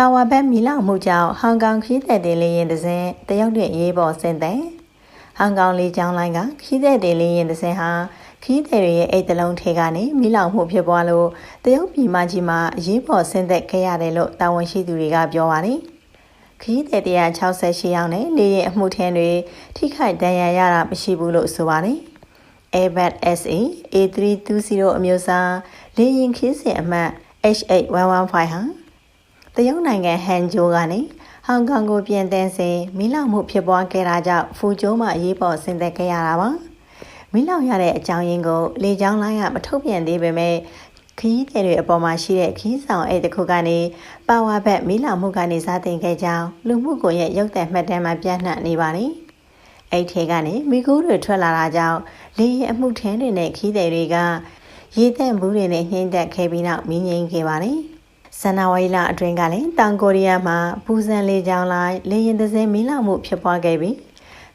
ပါဝါဘက်မီလောင်မှုကြောင့်ဟောင်ကောင်ခီးတဲ့တင်လေးရင်တစ်စင်းတရုတ်တွင်ရေးပေါ်ဆင်းတဲ့ဟောင်ကောင်လေးကျောင်းလိုင်းကခီးတဲ့တင်လေးရင်တစ်စင်းဟာခီးတဲ့တွေရဲ့အိတ်တလုံးထဲကနေမီလောင်မှုဖြစ်ပွားလို့တရုတ်ပြည်မကြီးမှာအရေးပေါ်ဆင်းသက်ခဲ့ရတယ်လို့တာဝန်ရှိသူတွေကပြောပါတယ်ခီးတဲ့168ရောက်နဲ့လေရင်အမှုထင်းတွေထိခိုက်ဒဏ်ရာရတာမရှိဘူးလို့ဆိုပါတယ် Airbus SA A320 အမျိုးအစားလေယာဉ်ခီးစဉ်အမှတ် H8115 ဟာ တရုတ်နိုင်ငံဟန်ဂျိုကနေဟောင်ကောင်ကိုပြန်တန်းစဉ်မီးလောင်မှုဖြစ်ပွားခဲ့တာကြောင့်ဖူကျိုးမှာအရေးပေါ်ဆင်းသက်ခဲ့ရတာပါမီးလောင်ရတဲ့အကြောင်းရင်းကိုလေကြောင်းလိုင်းကမထုတ်ပြန်သေးပေမဲ့ခီးတဲ့တွေအပေါ်မှာရှိတဲ့ခီးဆောင်အဲ့တစ်ခုကနေပါဝါဘက်မီးလောင်မှုကနေစားတင်ခဲ့ကြောင်းလူမှုကွန်ရက်ရုပ်သံမှတ်တမ်းမှာပြန့်နှံ့နေပါတယ်အဲ့ထဲကနေမိခိုးတွေထွက်လာတာကြောင့်လေရင်အမှုထင်းတွေနဲ့ခီးတဲ့တွေကရေသက်မှုတွေနဲ့နှိမ့်သက်ခဲ့ပြီးနောက်မင်းငိမ့်ခဲ့ပါတယ်။ ဇန်နဝါရီလအတွင်းကလည်းတောင်ကိုရီးယားမှာပူဇန်လေကြောင်းလိုင်းလေရင်သစင်းမီးလောင်မှုဖြစ်ပွားခဲ့ပြီး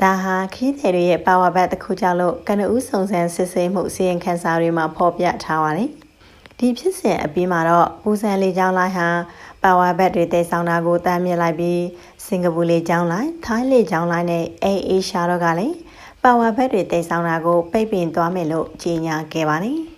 ဒါဟာခီးတဲ့တွေရဲ့ပါဝါဘတ်တစ်ခုကြောင့်လို့ကနဦးစုံစမ်းစစ်ဆေးမှုစီရင်ခန်းစာတွေမှာဖော်ပြထားပါတယ်။ဒီဖြစ်စဉ်အပြီးမှာတော့ပူဇန်လေကြောင်းလိုင်းဟာပါဝါဘတ်တွေတည်ဆောင်တာကိုတားမြစ်လိုက်ပြီးစင်ကာပူလေကြောင်းလိုင်းထိုင်းလေကြောင်းလိုင်းနဲ့အေးအေးရှာတော့ကလည်းပါဝါဘတ်တွေတည်ဆောင်တာကိုပိတ်ပင်သွားမယ်လို့ကြေညာခဲ့ပါတယ်။